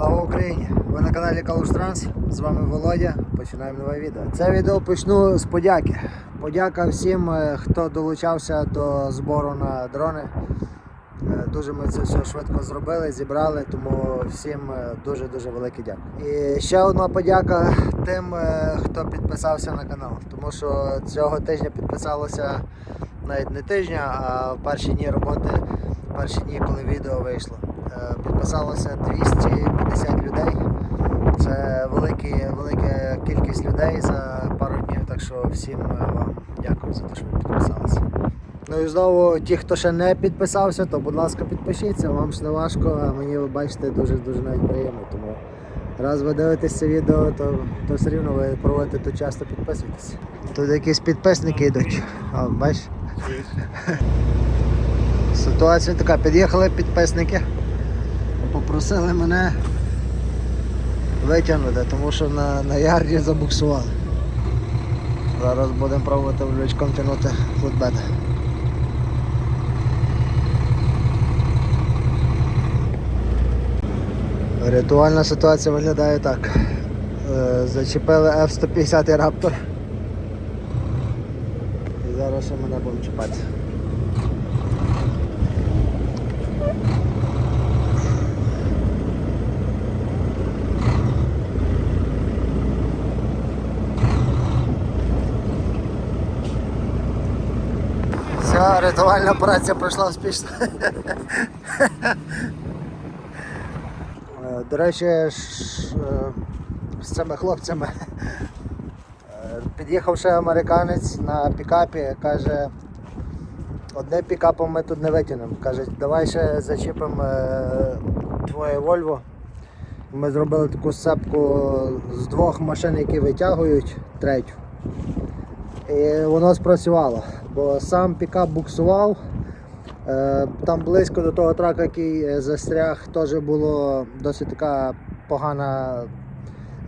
Слава Україні! Ви на каналі Калуш Транс. З вами Володя. Починаємо нове відео. Це відео почну з подяки. Подяка всім, е, хто долучався до збору на дрони. Е, Дуже ми це все швидко зробили, зібрали, тому всім е, дуже-дуже велике дякую. І ще одна подяка тим, хто підписався на канал, тому що цього тижня підписалося навіть не тижня, а в перші дні роботи, перші дні, коли відео вийшло. Е, Підписалося 250 людей. Це великі, велика кількість людей за пару днів, так що всім е, вам дякую за те, що ви підписалися. Ну і знову ті, хто ще не підписався, то будь ласка підпишіться, вам ж не важко, а мені ви бачите дуже-дуже навіть приємно. Тому раз ви дивитесь це відео, то, то все рівно ви проводите тут часто підписуйтесь. Тут якісь підписники йдуть. О, бачиш? Ситуація така, під'їхали підписники, попросили мене витягнути, тому що на, на ярді забуксували. Зараз будемо пробувати влючком тягнути флотбеда. Рятувальна ситуація виглядає так. Е, Зачепили F-150 Raptor. І зараз ще мене будемо чіпати. Рятувальна операція пройшла успішно. Е, До речі, е, з цими хлопцями е, під'їхав ще американець на пікапі, каже, одне пікапом ми тут не витягнемо. Каже, давай ще зачіпимо твоє Volvo. Ми зробили таку сцепку з двох машин, які витягують третю. І воно спрацювало, бо сам пікап буксував. Е, Там близько до того трака, який е, застряг, теж було досить така погана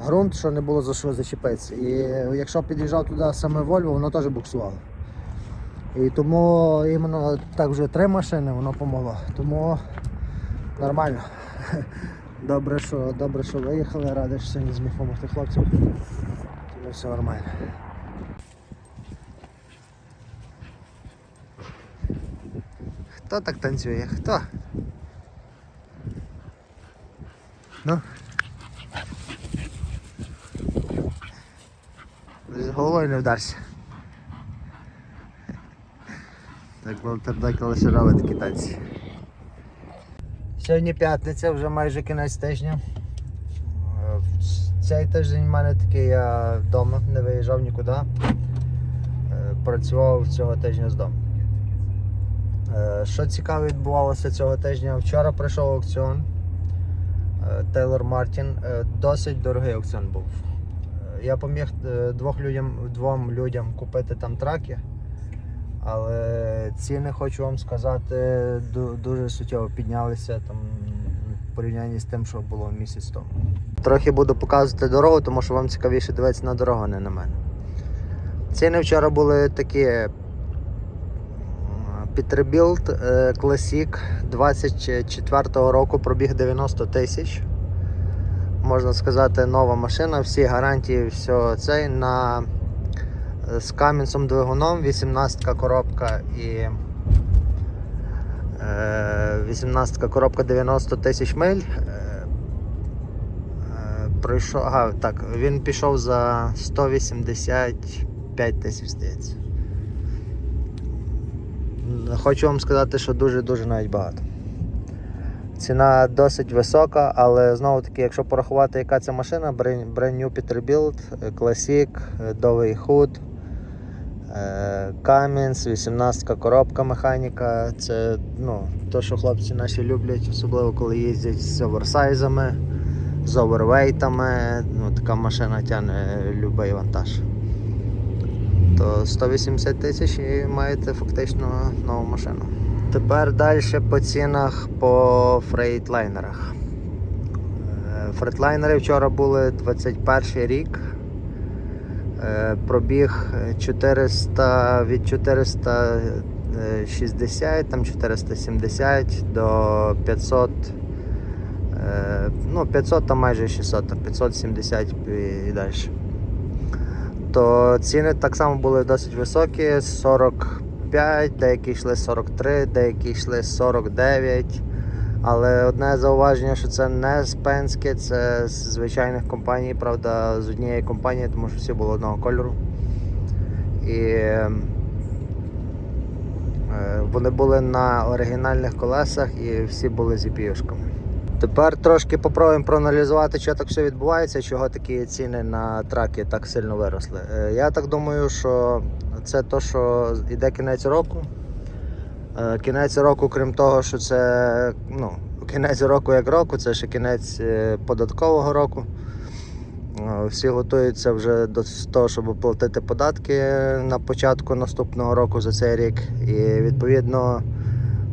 ґрунт, що не було за що зачепитися. І якщо під'їжджав туди саме Volvo, воно теж буксувало. І тому іменно так вже три машини воно помогло. Тому нормально. Добре, що, добре, що виїхали, радий, що сьогодні зміг допомогти хлопцям. Тому все нормально. Хто так танцює? Хто? Ну? З головою не вдарся. Так Волтердаки лише робить такі танці. Сьогодні п'ятниця, вже майже кінець тижня. Е, Цей тиждень в мене такий я вдома, не виїжджав нікуди. Е, Працював цього тижня з дому. Е, Що цікаве відбувалося цього тижня? Вчора пройшов аукціон Taylor Martin. Е, Досить дорогий аукціон був. Е, Я поміг двох людям, двом людям купити там траки, але ціни, хочу вам сказати, дуже суттєво піднялися там, в порівнянні з тим, що було місяць тому. Трохи буду показувати дорогу, тому що вам цікавіше дивитися на дорогу, а не на мене. Ціни вчора були такі Peterbilt е, Classic 24-го року пробіг 90 тисяч. Можна сказати, нова машина, всі гарантії, все це на е, з камінцем двигуном, 18 коробка і е, 18 коробка 90 тисяч миль. Е, е, Пройшов, ага, так, він пішов за 185 тисяч, здається. Хочу вам сказати, що дуже-дуже навіть багато. Ціна досить висока, але знову таки, якщо порахувати, яка це машина, Brand New Peterbilt, е, Classic, худ, е, Cummins, 18 коробка механіка. Це ну, то, що хлопці наші люблять, особливо коли їздять з оверсайзами, з овервейтами. Ну, така машина тягне будь-який вантаж то 180 тисяч і маєте фактично нову машину. Тепер далі по цінах по фрейтлайнерах. Е, Фрейтлайнери вчора були 21 рік. Е, Пробіг 400 від 460, там 470 до 500 Е, ну, 500 там майже 600, там 570 і, і далі. То ціни так само були досить високі, 45, деякі йшли 43, деякі йшли 49. Але одне зауваження, що це не з Пенське, це з звичайних компаній, правда, з однієї компанії, тому що всі були одного кольору. І е, вони були на оригінальних колесах і всі були з іпішками. Тепер трошки попробуємо проаналізувати, що так все відбувається, чого такі ціни на траки так сильно виросли. Е, Я так думаю, що це то, що йде кінець року. Е, Кінець року, крім того, що це ну, кінець року як року, це ще кінець е, податкового року. Всі готуються вже до того, щоб платити податки на початку наступного року за цей рік. І відповідно,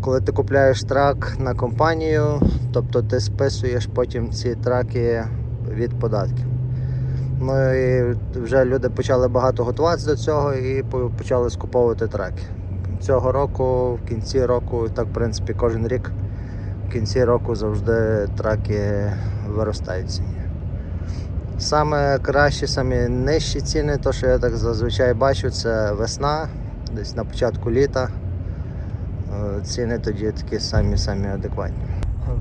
коли ти купляєш трак на компанію, тобто ти списуєш потім ці траки від податків. Ну і вже люди почали багато готуватися до цього і почали скуповувати траки. Цього року, в кінці року, так в принципі кожен рік, в кінці року завжди траки виростають ціні. Саме кращі, самі нижчі ціни, то що я так зазвичай бачу, це весна, десь на початку літа. Ціни тоді такі самі самі адекватні.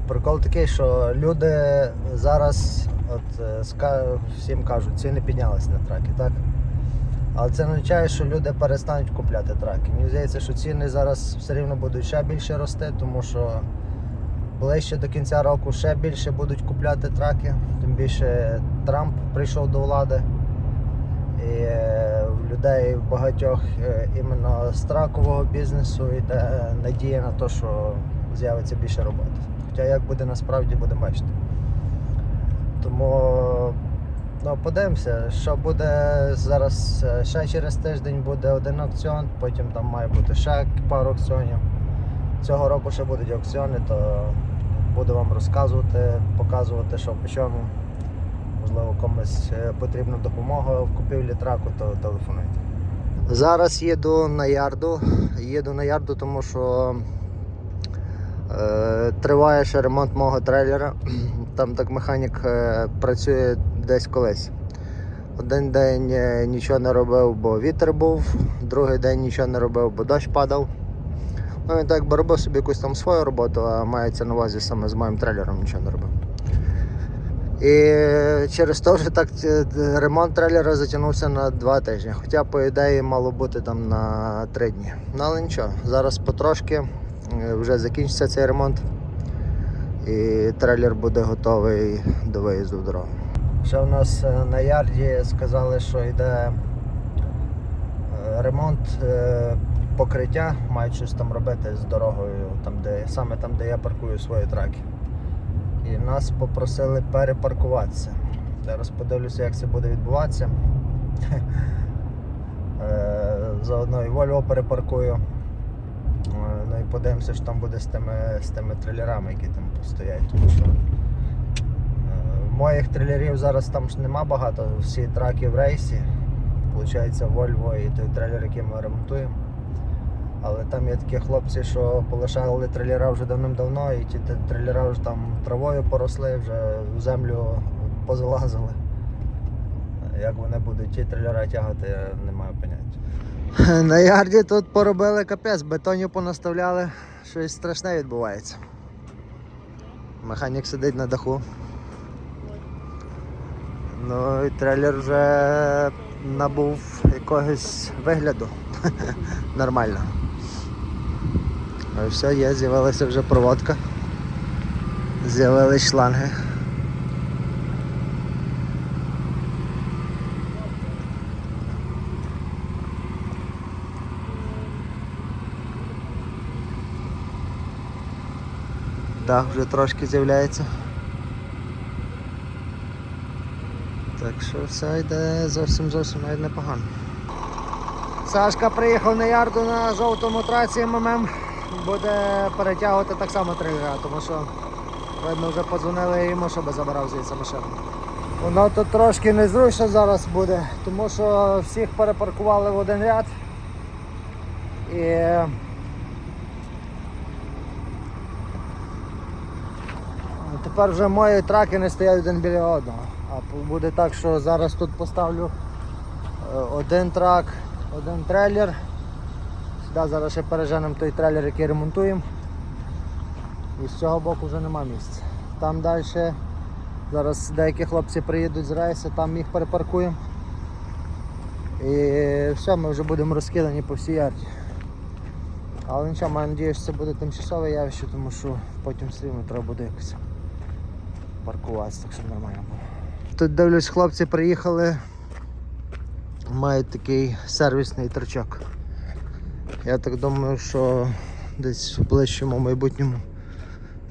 Прикол такий, що люди зараз от, е, всім кажуть, ціни піднялись на траки, так? Але це не означає, що люди перестануть купляти траки. Мені здається, що ціни зараз все рівно будуть ще більше рости, тому що ближче до кінця року ще більше будуть купляти траки. Тим більше Трамп прийшов до влади. І е, людей багатьох е, іменно з бізнесу йде надія на те, що з'явиться більше роботи. Хоча як буде насправді, будемо бачити. Тому ну, подивимося, що буде зараз. е, Ще через тиждень буде один аукціон, потім там має бути ще пару аукціонів. Цього року ще будуть аукціони, то буду вам розказувати, показувати, що по чому. Можливо, комусь е, потрібна допомога в купівлі траку, то телефонуйте. Зараз їду на ярду. Їду на ярду, тому що е, триває ще ремонт мого трейлера. Там так механік е, працює десь колись. Один день е, нічого не робив, бо вітер був, другий день нічого не робив, бо дощ падав. Ну він так би робив собі якусь там свою роботу, а мається на увазі саме з моїм трейлером нічого не робив. І через те вже так е, ремонт трейлера затягнувся на два тижні. Хоча, по ідеї, мало бути там на три дні. Ну але нічого, зараз потрошки е, вже закінчиться цей ремонт. І трейлер буде готовий до виїзду в дорогу. Ще у нас е, на ярді сказали, що йде ремонт покриття, мають щось там робити з дорогою, там, де, саме там, де я паркую свої траки. І нас попросили перепаркуватися. Зараз подивлюся, як це буде відбуватися. Е, Заодно і Volvo перепаркую. Е, Ну і подивимося, що там буде з тими, з тими трейлерами, які там стоять. Тому що, е, моїх трейлерів зараз там ж нема багато, всі траки в рейсі. Получається Volvo і той трейлер, який ми ремонтуємо. Але там є такі хлопці, що полишали трейлера вже давним-давно, і ті трейлера вже там травою поросли, вже в землю позалазили. Як вони будуть ті трейлера тягати, я не маю поняття. На ярді тут поробили капець, бетонів понаставляли, щось страшне відбувається. Механік сидить на даху. Ну і трейлер вже набув якогось вигляду. Нормально. Ну все, є, з'явилася вже проводка. З'явились шланги. Дах вже трошки з'являється. Так що все йде зовсім зовсім навіть непогано. Сашка приїхав на ярду на жовтому траці МММ. Буде перетягувати так само трейлера, тому що видно вже подзвонили йому, щоб забирав звідси машину. Воно тут трошки незручно зараз буде, тому що всіх перепаркували в один ряд. І Тепер вже мої траки не стоять один біля одного. А буде так, що зараз тут поставлю е, один трак, один трейлер. Сюди зараз ще переженемо той трейлер, який ремонтуємо. І з цього боку вже нема місця. Там далі зараз деякі хлопці приїдуть з рейсу, там їх перепаркуємо. І все, ми вже будемо розкидані по всій ярді. Але нічого, маю надію, що це буде тимчасове явище, тому що потім все рівно треба буде якось паркуватися, так щоб нормально було. Тут дивлюсь, хлопці приїхали, мають такий сервісний трачок. Я так думаю, що десь в ближчому майбутньому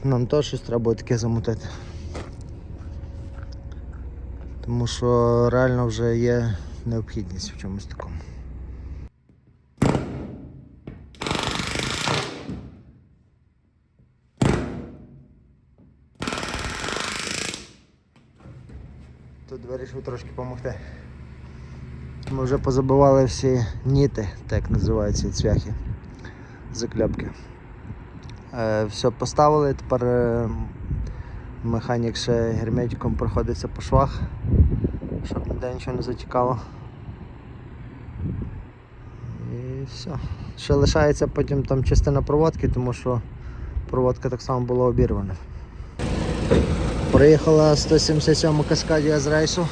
нам теж щось треба таке замутити. Тому що реально вже є необхідність в чомусь такому. Тут вирішив трошки допомогти. Ми вже позабивали всі ніти, так називаються цвяхи, заклепки. Е, все поставили, тепер е, механік ще герметиком проходиться по швах, щоб ніде нічого не затікало. І все. Ще лишається потім там частина проводки, тому що проводка так само була обірвана. Приїхала 177 каскадія з рейсу.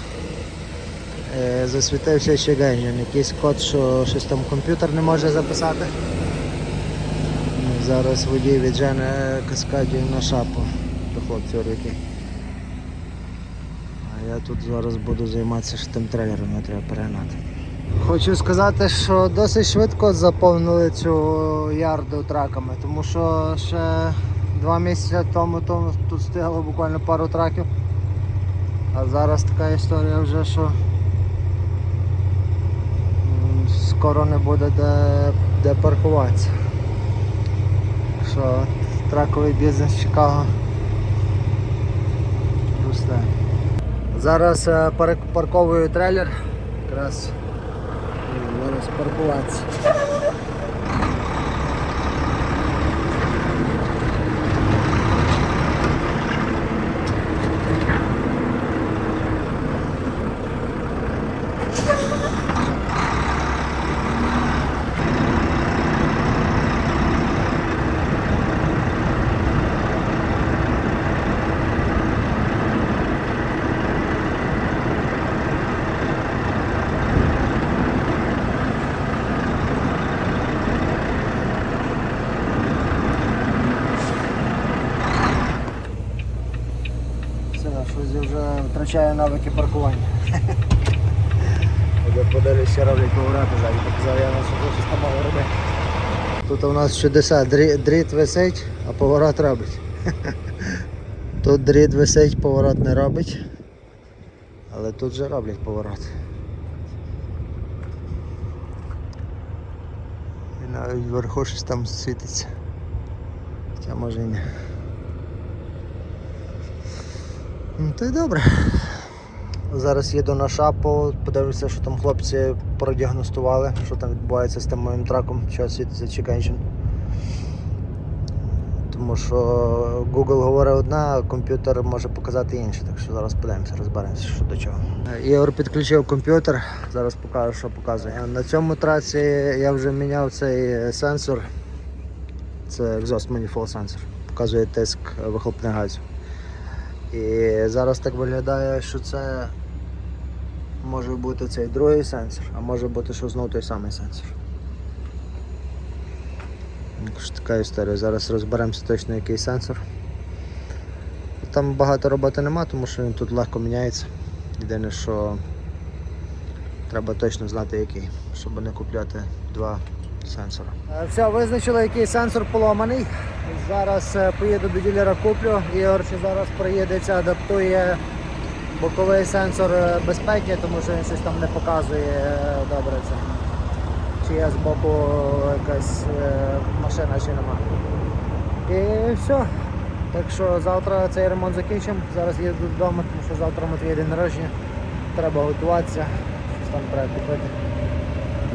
Е, Засвітився ще геньон. Якийсь код, що щось там комп'ютер не може записати. Зараз водій віджене каскадію на шапу до хлопців руки. А я тут зараз буду займатися ще тим трейлером, його треба перегнати. Хочу сказати, що досить швидко заповнили цю ярду траками, тому що ще два місяці тому, тому тут стояло буквально пару траків. А зараз така історія вже, що скоро не буде де, де паркуватися. Що траковий бізнес Чикаго росте. Зараз парковую трейлер. Якраз зараз паркуватися. Все, щось я вже навики паркування. Я подивлюсь, що роблять повороти ззаді, показав я на що щось там робити. Тут у нас чудеса, дріт висить, а поворот робить. Тут дріт висить, поворот не робить. Але тут вже роблять поворот. І навіть вверху щось там світиться. Хоча може і не. Ну, то й добре. Зараз їду на шапу, подивлюся, що там хлопці продіагностували, що там відбувається з тим моїм траком, що світиться чекенчин. Тому що Google говорить одне, а комп'ютер може показати інше, так що зараз подивимося, розберемося, що до чого. Ігор підключив комп'ютер, зараз покажу, що показує. На цьому траці я вже міняв цей сенсор. Це exhaust manifold сенсор. Показує тиск вихлопних газів. І зараз так виглядає, що це може бути цей другий сенсор, а може бути, що знову той самий сенсор. Така історія. Зараз розберемося точно який сенсор. Там багато роботи нема, тому що він тут легко міняється. Єдине, що треба точно знати який, щоб не купляти два сенсора. Все, визначили, який сенсор поломаний. Зараз е, поїду до ділера куплю. Ігор ще зараз приїдеться, адаптує боковий сенсор е, безпеки, тому що він щось там не показує е, добре це. Чи є з боку якась е, машина, чи нема. І все. Так що завтра цей ремонт закінчимо. Зараз їду додому, тому що завтра Матвій день народження. Треба готуватися, щось там треба купити.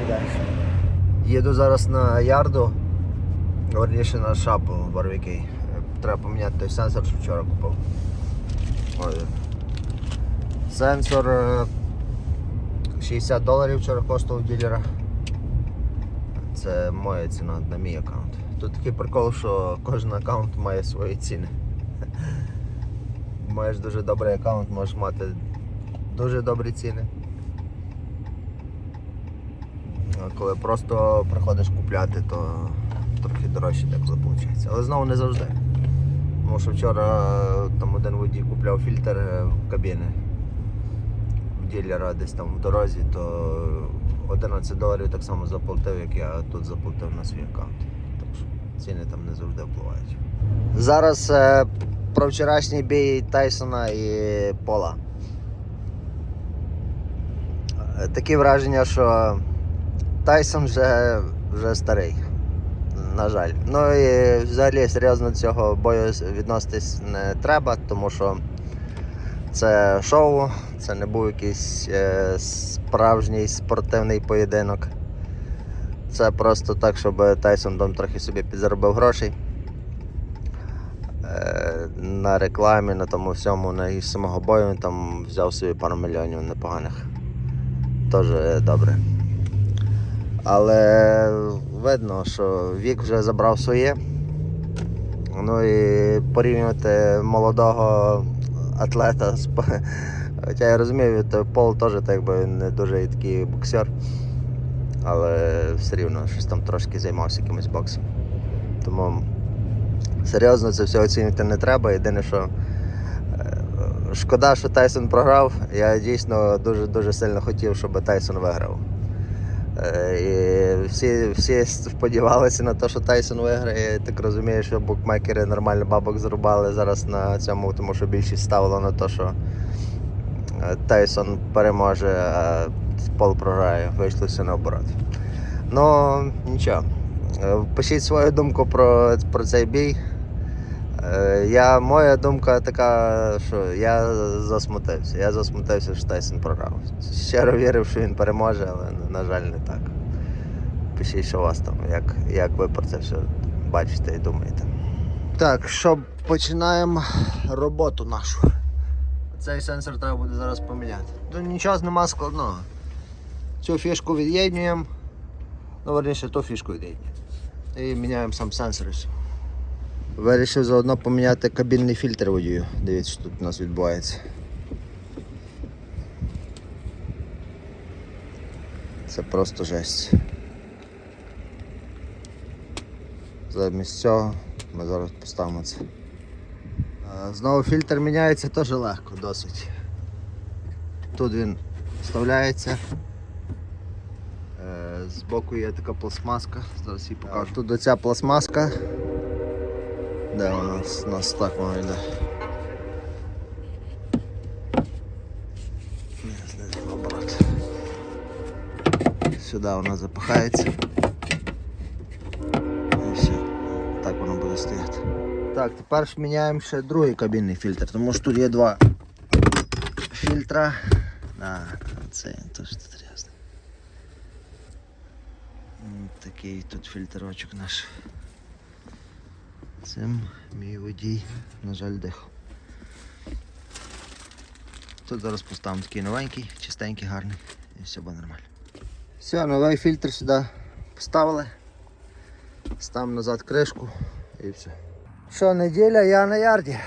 І далі. Їду зараз на ярду, верніше на шапу в Барвікей. Треба поміняти той сенсор, що вчора купив. Ой. Сенсор е, 60 доларів вчора коштував ділера. Це моя ціна на мій аккаунт. Тут такий прикол, що кожен аккаунт має свої ціни. Маєш дуже добрий аккаунт, можеш мати дуже добрі ціни. Коли просто приходиш купляти, то трохи дорожче деколи виходить. Але знову не завжди. Тому що вчора е, там один водій купляв фільтр е, в кабіни в ділера десь там в дорозі, то 11 доларів так само заплатив, як я тут заплатив на свій аккаунт. Так що ціни там не завжди впливають. Зараз е, про вчорашній бій Тайсона і Пола. Такі враження, що Тайсон вже, вже старий. На жаль. Ну і взагалі серйозно до цього бою відноситись не треба, тому що це шоу, це не був якийсь е, справжній спортивний поєдинок. Це просто так, щоб Тайсон там трохи собі підзаробив грошей. На рекламі, на тому всьому, на самого бою він там взяв собі пару мільйонів непоганих. Теж добре. Але видно, що вік вже забрав своє. Ну і порівнювати молодого атлета з Хоча я розумію, то Пол теж так якби не дуже такий боксер. Але все рівно щось там трошки займався якимось боксом. Тому серйозно це все оцінювати не треба. Єдине, що е, шкода, що Тайсон програв. Я дійсно дуже-дуже сильно хотів, щоб Тайсон виграв. Е, І всі, всі сподівалися на те, що Тайсон виграє. Я так розумію, що букмекери нормально бабок зарубали зараз на цьому, тому що більшість ставила на те, що е, Тайсон переможе, а Пол програє. Вийшло все наоборот. Ну, нічого. Е, Пишіть свою думку про, про цей бій. Е, Я, моя думка така, що я засмутився. Я засмутився, що Тайсон програв. Щиро вірив, що він переможе, але на жаль, не так. Пишіть, що у вас там, як, як ви про це все бачите і думаєте. Так, що починаємо роботу нашу. Цей сенсор треба буде зараз поміняти. Ну нічого нема складного. Цю фішку від'єднуємо. Ну, верніше, ту фішку від'єднуємо. І міняємо сам сенсор і все. Вирішив заодно поміняти кабінний фільтр водію. Дивіться, що тут у нас відбувається. Це просто жесть. Замість цього ми зараз поставимо це. Знову фільтр міняється теж легко досить. Тут він вставляється. Е, Збоку є така пластмаска, зараз її покажу. Тут оця пластмаска. Де у нас, у нас так воно йде. Ні, знизу наоборот. Сюди вона запихається. І все. Так воно буде стояти. Так, тепер ж міняємо ще другий кабінний фільтр, тому що тут є два фільтра. А, це теж тут різне. Такий тут фільтрочок наш. Цим мій водій, на жаль, дихав. Тут зараз поставимо такий новенький, чистенький, гарний і все буде нормально. Все, новий фільтр сюди поставили. Ставимо назад кришку і все. Що, неділя, я на ярді.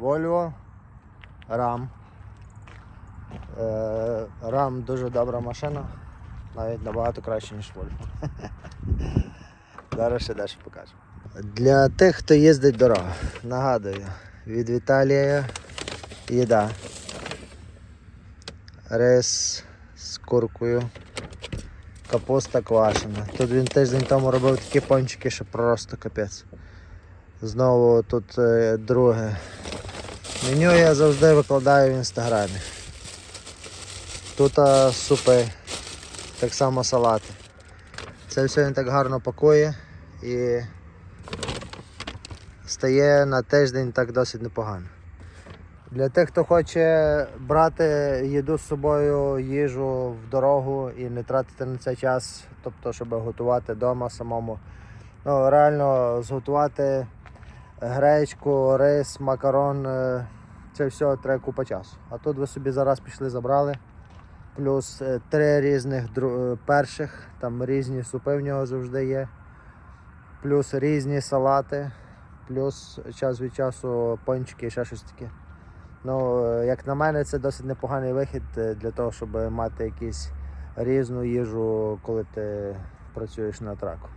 Volvo RAM. Е, RAM дуже добра машина. Навіть набагато краще, ніж Volvo. Зараз ще далі покажу. Для тих, хто їздить дорого, нагадую, від Віталія їда. Рис з куркою, капуста квашена. Тут він тиждень тому робив такі пончики, що просто капець. Знову тут е, друге. Меню я завжди викладаю в інстаграмі. Тут супи, так само салати. Це все він так гарно пакує і стає на тиждень так досить непогано. Для тих, хто хоче брати їду з собою, їжу в дорогу і не тратити на це час, тобто, щоб готувати вдома самому. Ну, реально зготувати гречку, рис, макарон. е, Це все треба купа часу. А тут ви собі зараз пішли, забрали. Плюс е, три різних е, перших, там різні супи в нього завжди є. Плюс різні салати, плюс час від часу пончики і ще щось таке. Ну, е, як на мене, це досить непоганий вихід е, для того, щоб мати якусь різну їжу, коли ти працюєш на траку.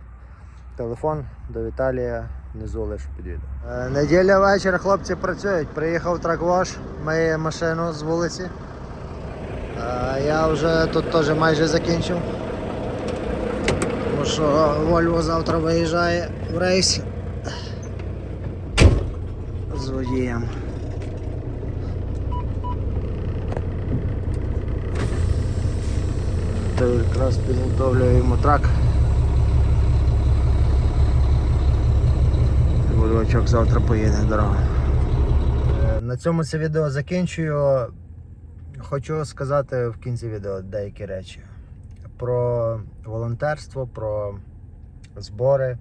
Телефон до Віталія внизу лише під відео. Е, Неділя вечір, хлопці працюють. Приїхав траквош, миє машину з вулиці. Я вже тут теж майже закінчив. Тому що Volvo завтра виїжджає в рейс з водієм. То якраз підготовлюю йому трак. Вольвачок завтра поїде дорогу. Е, На цьому це відео закінчую. Хочу сказати в кінці відео деякі речі про волонтерство, про збори.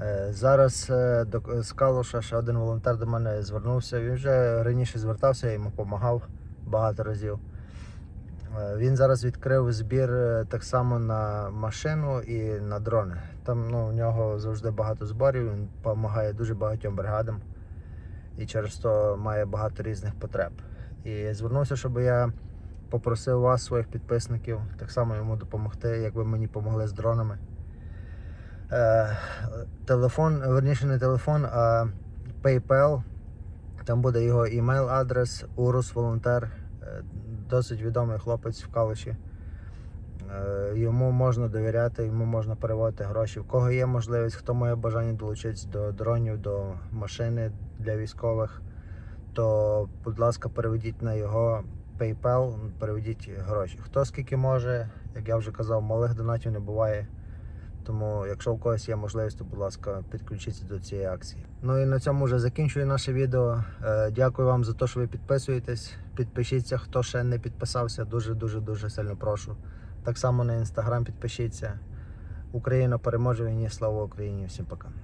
Е, Зараз е, з Калуша ще один волонтер до мене звернувся. Він вже раніше звертався, я йому допомагав багато разів. Е, Він зараз відкрив збір так само на машину і на дрони. Там ну, у нього завжди багато зборів, він допомагає дуже багатьом бригадам і через то має багато різних потреб. І звернувся, щоб я попросив вас, своїх підписників, так само йому допомогти, як ви мені допомогли з дронами. Е, телефон, верніше не телефон, а PayPal. Там буде його імейл адрес, Урус Волонтер, Е, досить відомий хлопець в Калуші. Е, Йому можна довіряти, йому можна переводити гроші. В кого є можливість, хто має бажання долучитися до дронів, до машини для військових, то, будь ласка, переведіть на його PayPal, переведіть гроші. Хто скільки може, як я вже казав, малих донатів не буває. Тому, якщо у когось є можливість, то, будь ласка, підключіться до цієї акції. Ну і на цьому вже закінчую наше відео. Е, Дякую вам за те, що ви підписуєтесь. Підпишіться, хто ще не підписався. Дуже дуже дуже сильно прошу. Так само на інстаграм підпишіться. Україна переможе війні. Слава Україні! Всім пока.